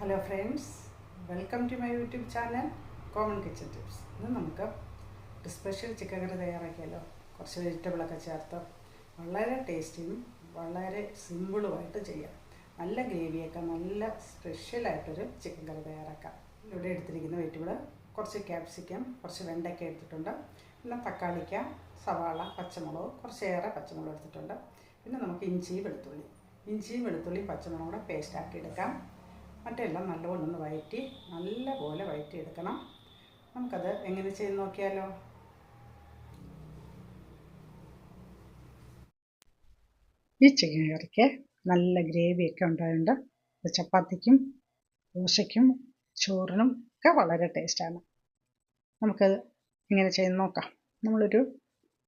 Hello friends welcome to my YouTube channel common kitchen tips ഇന്ന് നമുക്ക് ഒരു special chicken കറി തയ്യാറാക്കിയാലോ? കുറച്ച് വെജിറ്റബിളൊക്കെ ചേർത്ത് വളരെ ടേസ്റ്റിയും വളരെ സിമ്പിളുമായിട്ട് ചെയ്യാം. നല്ല ഗ്രേവിയൊക്കെ നല്ല സ്പെഷ്യലായിട്ടൊരു ചിക്കൻ കറി തയ്യാറാക്കാം. ഇവിടെ എടുത്തിരിക്കുന്ന വെജിറ്റബിൾ കുറച്ച് ക്യാപ്സിക്കം കുറച്ച് വെണ്ടയ്ക്ക എടുത്തിട്ടുണ്ട്. പിന്നെ തക്കാളിക്ക സവാള പച്ചമുളക് കുറച്ചേറെ പച്ചമുളക് എടുത്തിട്ടുണ്ട്. പിന്നെ നമുക്ക് ഇഞ്ചി വെളുത്തുള്ളി. ഇഞ്ചിയും വെളുത്തുള്ളിയും പച്ചമുളകും കൂടെ പേസ്റ്റാക്കി എടുക്കാം. മറ്റെല്ലാം നല്ലപോലെ ഒന്ന് വഴറ്റി നല്ലപോലെ വയറ്റി എടുക്കണം നമുക്കത് എങ്ങനെ ചെയ്ത് നോക്കിയാലോ? ഈ ചിക്കൻ കറിക്ക് നല്ല ഗ്രേവിയൊക്കെ ഉണ്ടായതുകൊണ്ട് ചപ്പാത്തിക്കും ദോശയ്ക്കും ചോറിനും ഒക്കെ വളരെ ടേസ്റ്റാണ്. നമുക്കത് ഇങ്ങനെ ചെയ്ത് നോക്കാം. നമ്മളൊരു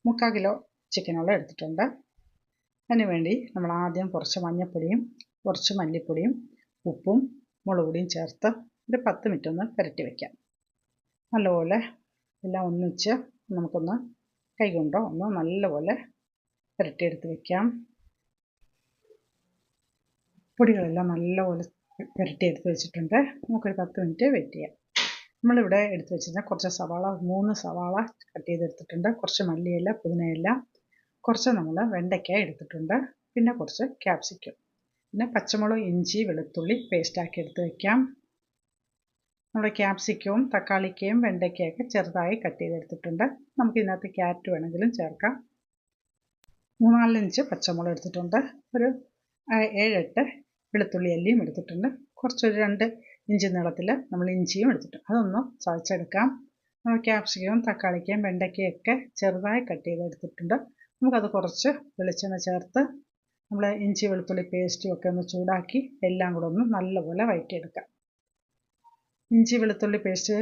മുക്കാൽ കിലോ ചിക്കനോളം എടുത്തിട്ടുണ്ട്. അതിന് വേണ്ടി നമ്മൾ ആദ്യം കുറച്ച് മഞ്ഞൾപ്പൊടിയും കുറച്ച് മല്ലിപ്പൊടിയും ഉപ്പും മുളക് പൊടിയും ചേർത്ത് ഒരു പത്ത് മിനിറ്റ് ഒന്ന് പുരട്ടി വയ്ക്കാം നല്ലപോലെ എല്ലാം ഒന്നിച്ച് നമുക്കൊന്ന് കൈകൊണ്ടോ ഒന്ന് നല്ലപോലെ പുരട്ടിയെടുത്ത് വയ്ക്കാം പൊടികളെല്ലാം നല്ലപോലെ പുരട്ടിയെടുത്ത് വെച്ചിട്ടുണ്ട്. നമുക്കൊരു പത്ത് മിനിറ്റ് വെയിറ്റ് ചെയ്യാം. നമ്മളിവിടെ എടുത്ത് വെച്ചിരുന്ന കുറച്ച് സവാള മൂന്ന് സവാള കട്ട് ചെയ്തെടുത്തിട്ടുണ്ട്. കുറച്ച് മല്ലിയില പുതിനയില കുറച്ച് നമ്മൾ വെണ്ടയ്ക്ക എടുത്തിട്ടുണ്ട്. പിന്നെ കുറച്ച് ക്യാപ്സിക്കം പിന്നെ പച്ചമുളക് ഇഞ്ചി വെളുത്തുള്ളി പേസ്റ്റാക്കി എടുത്ത് വയ്ക്കാം നമ്മുടെ ക്യാപ്സിക്കവും തക്കാളിക്കയും വെണ്ടയ്ക്കയൊക്കെ ചെറുതായി കട്ട് ചെയ്തെടുത്തിട്ടുണ്ട്. നമുക്ക് ഇതിനകത്ത് ക്യാരറ്റ് വേണമെങ്കിലും ചേർക്കാം. മൂന്നാലഞ്ച് പച്ചമുളക് എടുത്തിട്ടുണ്ട്. ഒരു ഏഴെട്ട് വെളുത്തുള്ളി അല്ലിയും എടുത്തിട്ടുണ്ട്. കുറച്ചൊരു രണ്ട് ഇഞ്ചി നീളത്തിൽ നമ്മൾ ഇഞ്ചിയും എടുത്തിട്ടുണ്ട് അതൊന്ന് ചതച്ചെടുക്കാം. നമ്മൾ ക്യാപ്സിക്കവും തക്കാളിക്കയും വെണ്ടയ്ക്കയൊക്കെ ചെറുതായി കട്ട് ചെയ്തെടുത്തിട്ടുണ്ട്. നമുക്കത് കുറച്ച് വെളിച്ചെണ്ണ ചേർത്ത് നമ്മൾ ഇഞ്ചി വെളുത്തുള്ളി പേസ്റ്റും ഒക്കെ ഒന്ന് ചൂടാക്കി എല്ലാം കൂടെ ഒന്ന് നല്ലപോലെ വഴറ്റിയെടുക്കാം ഇഞ്ചി വെളുത്തുള്ളി പേസ്റ്റ്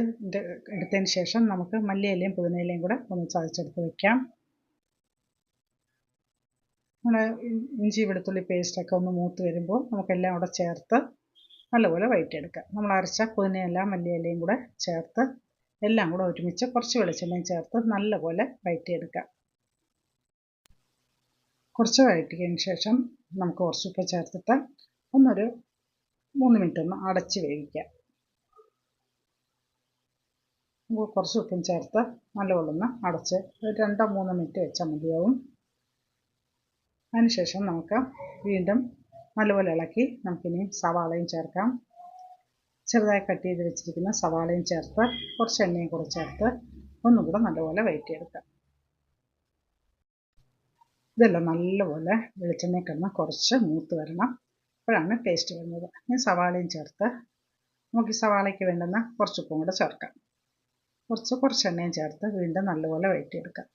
എടുത്തതിന് ശേഷം നമുക്ക് മല്ലിയിലയും പുതിനയിലയും കൂടെ ഒന്ന് ചതച്ചെടുത്ത് വെക്കാം. നമ്മുടെ ഇഞ്ചി വെളുത്തുള്ളി പേസ്റ്റൊക്കെ ഒന്ന് മൂത്ത് വരുമ്പോൾ നമുക്കെല്ലാം കൂടെ ചേർത്ത് നല്ലപോലെ വഴറ്റിയെടുക്കാം നമ്മൾ അരച്ച പുതിനയില മല്ലിയിലയും കൂടെ ചേർത്ത് എല്ലാം കൂടെ ഒരുമിച്ച് കുറച്ച് വെളിച്ചെണ്ണയും ചേർത്ത് നല്ലപോലെ വഴറ്റിയെടുക്കാം കുറച്ച് വഴറ്റിയതിന് ശേഷം നമുക്ക് കുറച്ച് ഉപ്പ് ചേർത്തിട്ട് ഒന്നൊരു മൂന്ന് മിനിറ്റ് ഒന്ന് അടച്ച് വേവിക്കാം. കുറച്ച് ഉപ്പും ചേർത്ത് നല്ലപോലെ ഒന്ന് അടച്ച് ഒരു രണ്ടോ മൂന്നോ മിനിറ്റ് വെച്ചാൽ മതിയാവും. അതിനുശേഷം നമുക്ക് വീണ്ടും നല്ലപോലെ ഇളക്കി നമുക്കിനി സവാളയും ചേർക്കാം. ചെറുതായി കട്ട് ചെയ്ത് വെച്ചിരിക്കുന്ന സവാളയും ചേർത്ത് കുറച്ച് എണ്ണയും കൂടെ ചേർത്ത് ഒന്നും കൂടെ നല്ലപോലെ വഴറ്റിയെടുക്കാം. ഇതെല്ലാം നല്ലപോലെ വെളിച്ചെണ്ണ കിടന്ന് കുറച്ച് മൂത്ത് വരണം. അപ്പോഴാണ് ടേസ്റ്റ് വരുന്നത്. ഇനി സവാളയും ചേർത്ത് നമുക്ക് ഈ സവാളയ്ക്ക് വേണ്ടുന്ന കുറച്ച് ഉപ്പും കൂടെ ചേർക്കാം. കുറച്ച് കുറച്ച് എണ്ണയും ചേർത്ത് വീണ്ടും നല്ലപോലെ വഴറ്റിയെടുക്കാം.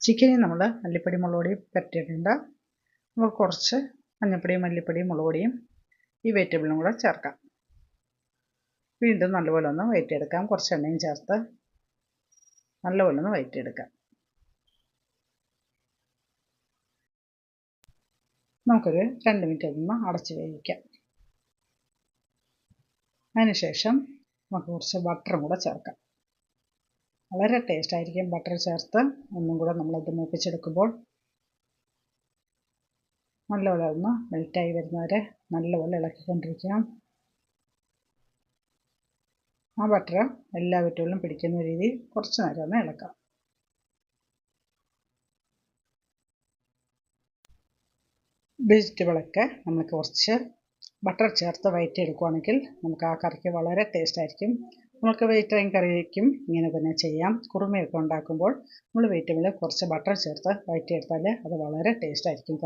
ചിക്കനിൽ നമ്മൾ മല്ലിപ്പൊടി മുളക് പൊടി പറ്റിയിട്ടുണ്ട് നമുക്ക് കുറച്ച് മഞ്ഞൾപ്പൊടിയും മല്ലിപ്പൊടിയും മുളക് പൊടിയും ഈ വെജിറ്റബിളും കൂടെ ചേർക്കാം. വീണ്ടും നല്ലപോലെ ഒന്ന് വഴറ്റിയെടുക്കാം. കുറച്ച് എണ്ണയും ചേർത്ത് നല്ലപോലെ ഒന്ന് വയറ്റിയെടുക്കാം. നമുക്കൊരു രണ്ട് മിനിറ്റ് അതൊന്ന് അടച്ച് വേവിക്കാം. അതിനുശേഷം നമുക്ക് കുറച്ച് ബട്ടറും കൂടെ ചേർക്കാം. വളരെ ടേസ്റ്റ് ആയിരിക്കും ബട്ടർ ചേർത്ത്. ഒന്നും കൂടെ നമ്മളത് മൂപ്പിച്ചെടുക്കുമ്പോൾ നല്ലപോലെ ഒന്ന് മെൽറ്റായി വരുന്നവരെ നല്ലപോലെ ഇളക്കിക്കൊണ്ടിരിക്കാം ആ ബട്ടർ എല്ലാ വിറ്റുകളിലും പിടിക്കുന്ന രീതിയിൽ കുറച്ച് നേരം ഒന്ന് ഇളക്കാം. വെജിറ്റബിളൊക്കെ നമ്മൾ കുറച്ച് ബട്ടർ ചേർത്ത് വഴറ്റിയെടുക്കുകയാണെങ്കിൽ നമുക്ക് ആ കറിക്ക് വളരെ ടേസ്റ്റ് ആയിരിക്കും. നമുക്ക് വെജിറ്റേറിയൻ കറിക്കും ഇങ്ങനെ തന്നെ ചെയ്യാം. കുറുമയൊക്കെ ഉണ്ടാക്കുമ്പോൾ നമ്മൾ വെജിറ്റബിൾ കുറച്ച് ബട്ടർ ചേർത്ത് വഴറ്റിയെടുത്താൽ അത് വളരെ ടേസ്റ്റ് ആയിരിക്കും.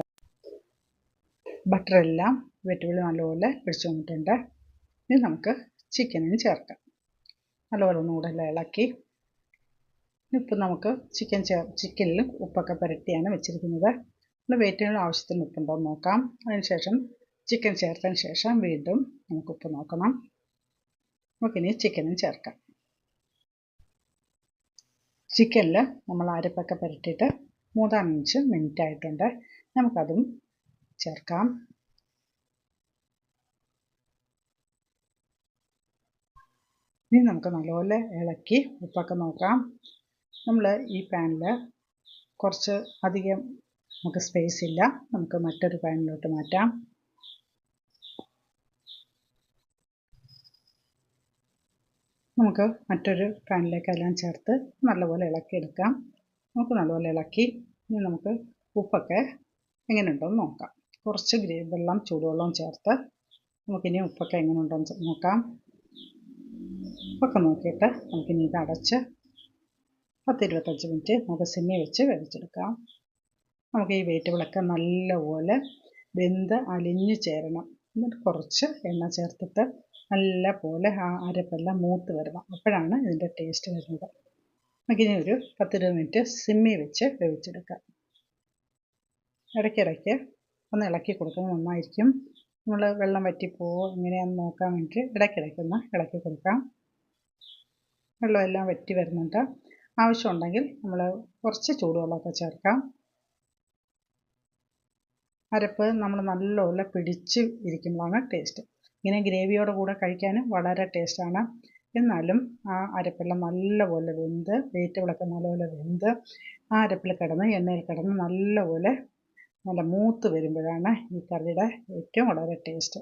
ബട്ടറെല്ലാം വെജിറ്റബിൾ നല്ലപോലെ പിടിച്ചു വന്നിട്ടുണ്ട്. ഇനി നമുക്ക് ചിക്കനും ചേർക്കാം. നല്ലപോലെ ഒന്നുകൂടെ എല്ലാം ഇളക്കി. ഇപ്പം നമുക്ക് ചിക്കൻ ചേർ ചിക്കനിൽ ഉപ്പൊക്കെ പുരട്ടിയാണ് വെച്ചിരിക്കുന്നത്. നമ്മൾ വെയിറ്റിനുള്ള ആവശ്യത്തിന് ഉപ്പുണ്ടോ എന്ന് നോക്കാം. അതിനുശേഷം ചിക്കൻ ചേർത്തതിന് ശേഷം വീണ്ടും നമുക്ക് ഉപ്പ് നോക്കണം. നമുക്കിനി ചിക്കനും ചേർക്കാം. ചിക്കനിൽ നമ്മൾ അരപ്പൊക്കെ പുരട്ടിയിട്ട് മൂന്നാലഞ്ച് മിനിറ്റ് ആയിട്ടുണ്ട്. നമുക്കതും ചേർക്കാം. ഇനി നമുക്ക് നല്ലപോലെ ഇളക്കി ഉപ്പൊക്കെ നോക്കാം. നമ്മൾ ഈ പാനിൽ കുറച്ച് അധികം നമുക്ക് സ്പേസ് ഇല്ല. നമുക്ക് മറ്റൊരു പാനിലോട്ട് മാറ്റാം. നമുക്ക് മറ്റൊരു പാനിലേക്ക് എല്ലാം ചേർത്ത് നല്ലപോലെ ഇളക്കിയെടുക്കാം. നമുക്ക് നല്ലപോലെ ഇളക്കി ഇനി നമുക്ക് ഉപ്പൊക്കെ എങ്ങനെയുണ്ടോ എന്ന് നോക്കാം. കുറച്ച് വെള്ളം ചൂടുവെള്ളം ചേർത്ത് നമുക്കിനി ഉപ്പൊക്കെ എങ്ങനെയുണ്ടോ എന്ന് നോക്കാം. ഉപ്പൊക്കെ നോക്കിയിട്ട് നമുക്കിനി ഇത് അടച്ച് പത്ത് ഇരുപത്തഞ്ച് മിനിറ്റ് നമുക്ക് സിമ്മി വെച്ച് വേവിച്ചെടുക്കാം. നമുക്ക് ഈ വെജിറ്റബിളൊക്കെ നല്ലപോലെ വെന്ത് അലിഞ്ഞു ചേരണം. എന്നിട്ട് കുറച്ച് എണ്ണ ചേർത്തിട്ട് നല്ല പോലെ ആ അരപ്പെല്ലാം മൂത്ത് വരണം. അപ്പോഴാണ് ഇതിന്റെ ടേസ്റ്റ് വരുന്നത്. നമുക്കിനി ഒരു പത്തിരുപത് മിനിറ്റ് സിമ്മി വെച്ച് വേവിച്ചെടുക്കാം. ഇടയ്ക്കിടയ്ക്ക് ഒന്ന് ഇളക്കി കൊടുക്കുന്നത് നന്നായിരിക്കും. നമ്മൾ വെള്ളം വറ്റിപ്പോവോ എങ്ങനെയാണെന്ന് നോക്കാൻ വേണ്ടി ഇടയ്ക്കിടയ്ക്ക് ഒന്ന് ഇളക്കി കൊടുക്കാം. വെള്ളമെല്ലാം വറ്റി വരുന്നുണ്ട്. ആവശ്യമുണ്ടെങ്കിൽ നമ്മൾ കുറച്ച് ചൂടുവെള്ളമൊക്കെ ചേർക്കാം. അരപ്പ് നമ്മൾ നല്ലപോലെ പിടിച്ച് ഇരിക്കുമ്പോഴാണ് ടേസ്റ്റ്. ഇങ്ങനെ ഗ്രേവിയോടെ കൂടെ കഴിക്കാനും വളരെ ടേസ്റ്റാണ്. എന്നാലും ആ അരപ്പെല്ലാം നല്ലപോലെ വെന്ത് വെജിറ്റബിളൊക്കെ നല്ലപോലെ വെന്ത് ആ അരപ്പിൽ കിടന്ന് എണ്ണയിൽ കിടന്ന് നല്ലപോലെ നല്ല മൂത്ത് വരുമ്പോഴാണ് ഈ കറിയുടെ ഏറ്റവും വളരെ ടേസ്റ്റ്.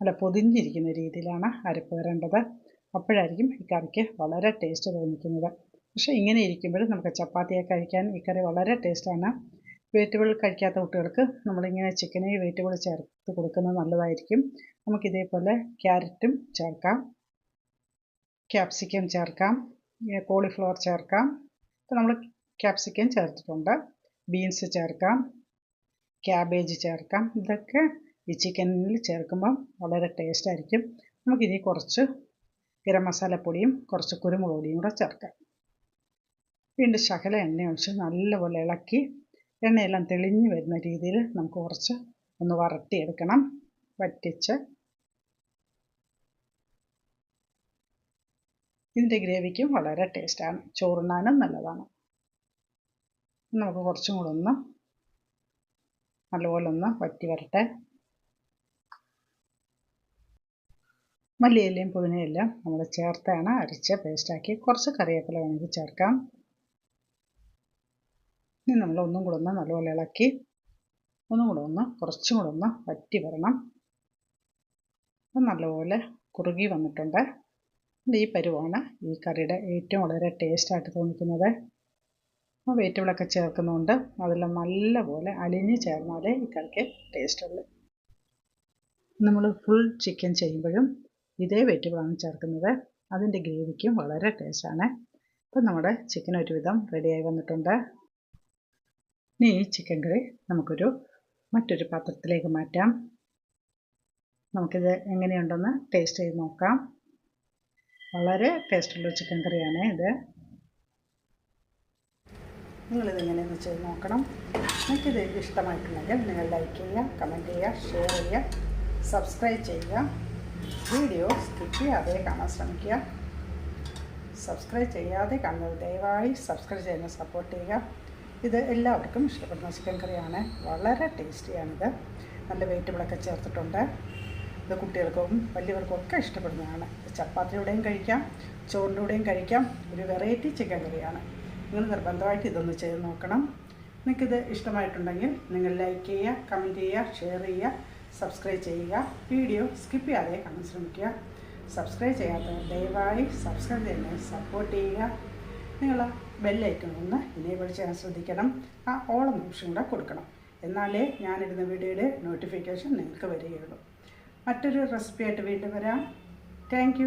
നല്ല പൊതിഞ്ഞിരിക്കുന്ന രീതിയിലാണ് അരപ്പ് വരേണ്ടത്. അപ്പോഴായിരിക്കും ഈ കറിക്ക് വളരെ ടേസ്റ്റ് തോന്നിക്കുന്നത്. പക്ഷേ ഇങ്ങനെ ഇരിക്കുമ്പോൾ നമുക്ക് ചപ്പാത്തിയെ കഴിക്കാൻ ഈ കറി വളരെ ടേസ്റ്റാണ് വെജിറ്റബിൾ കഴിക്കാത്ത കുട്ടികൾക്ക് നമ്മളിങ്ങനെ ചിക്കനെ വെജിറ്റബിൾ ചേർത്ത് കൊടുക്കുന്നത് നല്ലതായിരിക്കും. നമുക്കിതേപോലെ ക്യാരറ്റും ചേർക്കാം. ക്യാപ്സിക്കം ചേർക്കാം. കോളിഫ്ലവർ ചേർക്കാം. ഇപ്പോൾ നമ്മൾ ക്യാപ്സിക്കം ചേർത്തിട്ടുണ്ട്. ബീൻസ് ചേർക്കാം. ക്യാബേജ് ചേർക്കാം. ഇതൊക്കെ ഈ ചിക്കനിൽ ചേർക്കുമ്പം വളരെ ടേസ്റ്റായിരിക്കും നമുക്കിനി കുറച്ച് ഗരം മസാലപ്പൊടിയും കുറച്ച് കുരുമുളക് പൊടിയും കൂടെ ചേർക്കാം വീണ്ടും ശകല എണ്ണ ഒഴിച്ച് നല്ലപോലെ ഇളക്കി എണ്ണയെല്ലാം തെളിഞ്ഞു വരുന്ന രീതിയിൽ നമുക്ക് കുറച്ച് ഒന്ന് വരട്ടിയെടുക്കണം. വറ്റിച്ച് ഇതിന്റെ ഗ്രേവിക്കും വളരെ ടേസ്റ്റാണ്. ചോറുണ്ണാനും നല്ലതാണ്. നമുക്ക് കുറച്ചും കൂടെ ഒന്ന് നല്ലപോലെ ഒന്ന് വറ്റി വരട്ടെ. മല്ലിയിലയും പുതിനയെല്ലാം നമ്മൾ ചേർത്താണ് അരച്ച് പേസ്റ്റാക്കി കുറച്ച് കറിവേപ്പില വേണമെങ്കിൽ ചേർക്കാം. ഇനി നമ്മൾ ഒന്നും കൂടെ ഒന്ന് നല്ലപോലെ ഇളക്കി ഒന്നും കൂടെ ഒന്ന് കുറച്ചും കൂടെ ഒന്ന് വറ്റി വരണം. അപ്പം നല്ലപോലെ കുറുകി വന്നിട്ടുണ്ട്. ഈ പരുവാണ് ഈ കറിയുടെ ഏറ്റവും വളരെ ടേസ്റ്റായിട്ട് തോന്നിക്കുന്നത്. വെജിറ്റബിളൊക്കെ ചേർക്കുന്നതുകൊണ്ട് അതെല്ലാം നല്ലപോലെ അലിഞ്ഞ് ചേർന്നാലേ ഈ കറിക്ക് ടേസ്റ്റ് ഉള്ളൂ. നമ്മൾ ഫുൾ ചിക്കൻ ചെയ്യുമ്പോഴും ഇതേ വെജിറ്റബിളാണ് ചേർക്കുന്നത് അതിന്റെ ഗ്രേവിക്കും വളരെ ടേസ്റ്റാണ് ഇപ്പം നമ്മുടെ ചിക്കൻ ഒരുവിധം റെഡിയായി വന്നിട്ടുണ്ട്. ഇനി ഈ ചിക്കൻ കറി നമുക്കൊരു മറ്റൊരു പാത്രത്തിലേക്ക് മാറ്റാം. നമുക്കിത് എങ്ങനെയുണ്ടെന്ന് ടേസ്റ്റ് ചെയ്ത് നോക്കാം. വളരെ ടേസ്റ്റുള്ള ചിക്കൻ കറിയാണ് ഇത്. നിങ്ങളിത് എങ്ങനെയെന്ന് വെച്ച് നോക്കണം. നിങ്ങൾക്കിത് ഇഷ്ടമായിട്ടുണ്ടെങ്കിൽ നിങ്ങൾ ലൈക്ക് ചെയ്യുക കമന്റ് ചെയ്യുക ഷെയർ ചെയ്യുക സബ്സ്ക്രൈബ് ചെയ്യുക. വീഡിയോ സ്കിപ്പ് ചെയ്യാതെ കാണാൻ ശ്രമിക്കുക. സബ്സ്ക്രൈബ് ചെയ്യാതെ കാണുന്നത് ദയവായി സബ്സ്ക്രൈബ് ചെയ്യുന്ന സപ്പോർട്ട് ചെയ്യുക. ഇത് എല്ലാവർക്കും ഇഷ്ടപ്പെടുന്ന ചിക്കൻ കറിയാണ്. വളരെ ടേസ്റ്റിയാണിത് നല്ല വെജിറ്റബിളൊക്കെ ചേർത്തിട്ടുണ്ട്. ഇത് കുട്ടികൾക്കും വലിയവർക്കും ഒക്കെ ഇഷ്ടപ്പെടുന്നതാണ്. ചപ്പാത്തിയുടെയും കഴിക്കാം ചോറിന്റെയും കഴിക്കാം. ഒരു വെറൈറ്റി ചിക്കൻ കറിയാണ്. നിങ്ങൾ നിർബന്ധമായിട്ട് ഇതൊന്ന് ചെയ്ത് നോക്കണം. നിങ്ങൾക്കിത് ഇഷ്ടമായിട്ടുണ്ടെങ്കിൽ നിങ്ങൾ ലൈക്ക് ചെയ്യുക കമന്റ് ചെയ്യുക ഷെയർ ചെയ്യുക. സബ്സ്ക്രൈബ് ചെയ്യുക. വീഡിയോ സ്കിപ്പ് ചെയ്യാതെ കാണാൻ ശ്രമിക്കുക. സബ്സ്ക്രൈബ് ചെയ്യാത്തവർ ദയവായി സബ്സ്ക്രൈബ് ചെയ്യുന്നത് സപ്പോർട്ട് ചെയ്യുക. നിങ്ങൾ ബെല്ലൈക്കൺ ഒന്ന് ഇനേബിൾ ചെയ്യാൻ ശ്രദ്ധിക്കണം. ആ ഓളം ഓപ്ഷൻ കൂടെ കൊടുക്കണം. എന്നാലേ ഞാനിടുന്ന വീഡിയോയുടെ നോട്ടിഫിക്കേഷൻ നിങ്ങൾക്ക് വരികയുള്ളൂ. മറ്റൊരു റെസിപ്പിയായിട്ട് വീണ്ടും വരാം. താങ്ക്